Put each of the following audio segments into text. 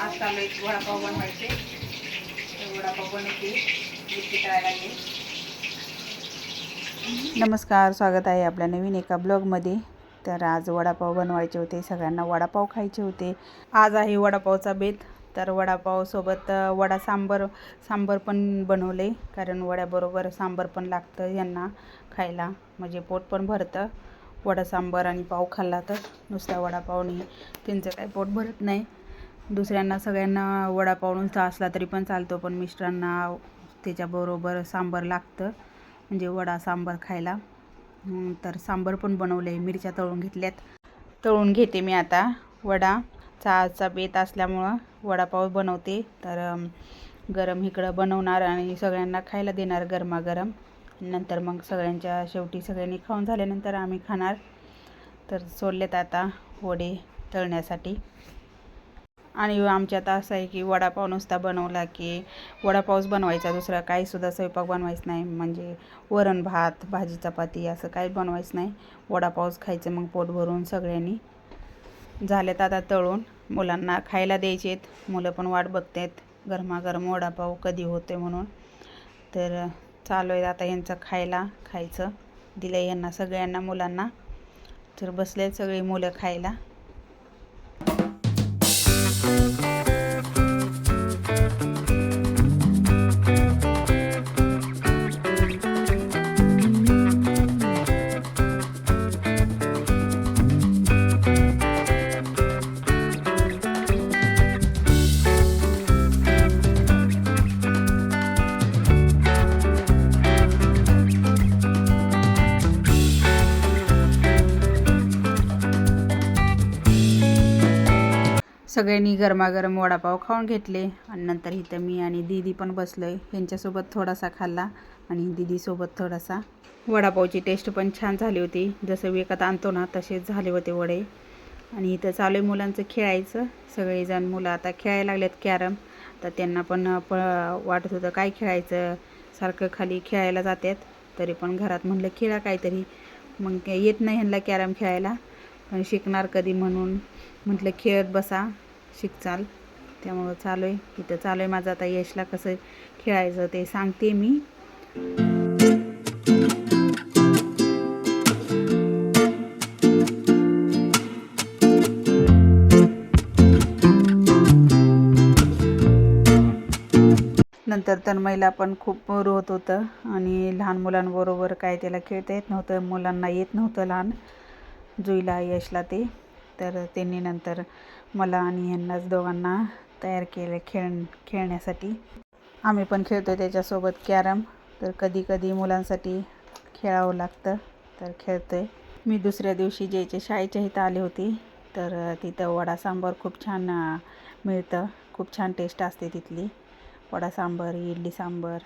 आज चालू एक वडापाव बनवायचे. वडापाव बनवते. नमस्कार स्वागत आहे आपल्या नवीन एका ब्लॉगमध्ये. तर आज वडापाव बनवायचे होते. सगळ्यांना वडापाव खायचे होते. आज आहे वडापावचा बेत. तर वडापावसोबत वडा सांबर सांबर पण बनवले. कारण वड्याबरोबर सांबर पण लागतं यांना खायला. म्हणजे पोट पण भरतं. वडा सांबर आणि पाव खाल्ला तर नुसत्या वडापावनी त्यांचं काही पोट भरत नाही. दुसऱ्यांना सगळ्यांना वडापाव नुसता असला तरी पण चालतो पण मिस्टरांना त्याच्याबरोबर सांबर लागतं म्हणजे वडा सांबर खायला. तर सांबर पण बनवले मिरच्या तळून घेतल्यात. तळून घेते मी आता वडा. चहाचा बेत असल्यामुळं वडापाव बनवते. तर गरम इकडं बनवणार आणि सगळ्यांना खायला देणार गरमागरम. नंतर मग सगळ्यांच्या शेवटी सगळ्यांनी खाऊन झाल्यानंतर आम्ही खाणार. तर सोडलेत आता वडे तळण्यासाठी. आणि आमच्यात असं आहे की वडापाव नुसता बनवला की वडापावच बनवायचा दुसरा काहीसुद्धा स्वयंपाक बनवायचं नाही. म्हणजे वरण भात भाजी चपाती असं काही बनवायचं नाही. वडापावच खायचं मग पोट भरून सगळ्यांनी. झालेत आता तळून. मुलांना खायला द्यायचेत. मुलं पण वाट बघतात गरमागरम वडापाव कधी होते म्हणून. तर चालू आहे आता यांचं खायला खायचं. दिलं यांना सगळ्यांना मुलांना. तर बसलेत सगळी मुलं खायला. सगळ्यांनी गरमागरम वडापाव खाऊन घेतले. आणि नंतर इथं मी आणि दीदी पण बसलो आहे ह्यांच्यासोबत थोडासा खाल्ला आणि दीदीसोबत थोडासा वडापावची टेस्ट पण छान झाली होती. जसं विकत आणतो ना तसेच झाले होते वडे. आणि इथं चालू आहे मुलांचं खेळायचं. सगळेजण मुलं आता खेळायला लागलेत कॅरम. तर त्यांना पण प वाटत होतं काय खेळायचं? सारखं खाली खेळायला जातात तरी पण घरात म्हणलं खेळा काहीतरी. मग येत नाही ह्यांना कॅरम खेळायला. पण शिकणार कधी म्हणून म्हटलं खेळत बसा. शिकचाल. त्यामुळं चालू आहे इथं चालू आहे माझं. आता यशला कसं खेळायचं ते सांगते मी. नंतर तन्मयला पण खूप बोर होत होतं आणि लहान मुलांबरोबर काय त्याला खेळता येत नव्हतं मुलांना येत नव्हतं लहान. जुईला यशला ते. तर त्यांनी नंतर मला आणि यांनाच दोघांना तयार केलं खेळ खेळण्यासाठी. आम्ही पण खेळतो त्याच्यासोबत कॅरम. तर कधी कधी मुलांसाठी खेळावं लागतं तर खेळतो आहे मी दुसऱ्या दिवशी जे शाळेच्या इथं आले होते तर तिथं वडा सांबार खूप छान मिळतं. खूप छान टेस्ट असते तिथली. वडा सांबर इडली सांबर.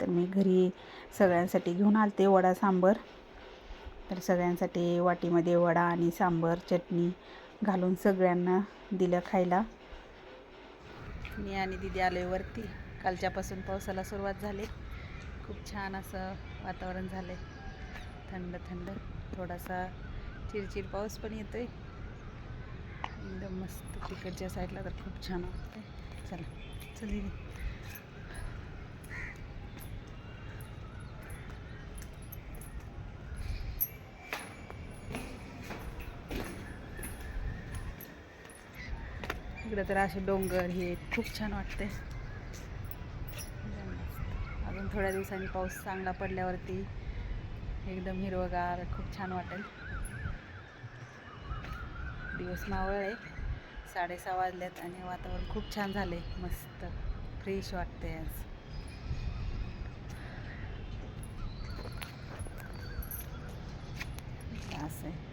तर मी घरी सगळ्यांसाठी घेऊन आलते वडा सांबर. तर सगळ्यांसाठी वाटीमध्ये वडा आणि सांबर चटणी घालून सगळ्यांना दिलं खायला. मी आणि दिदी आलो आहे वरती. कालच्यापासून पावसाला सुरुवात झाली. खूप छान असं वातावरण झालं आहे थंड थंड. थोडासा चिरचिर पाऊस पण येतो आहे एकदम मस्त. तिकडच्या साईडला तर खूप छान वाटतंय. चला चल इकडं तर असे डोंगर हे खूप छान वाटते. अजून थोड्या दिवसांनी पाऊस चांगला पडल्यावरती एकदम हिरवगार खूप छान वाटेल. दिवस मावळ आहे. साडेसहा वाजल्यात आणि वातावरण खूप छान झाले मस्त फ्रेश वाटते आज. असं आहे.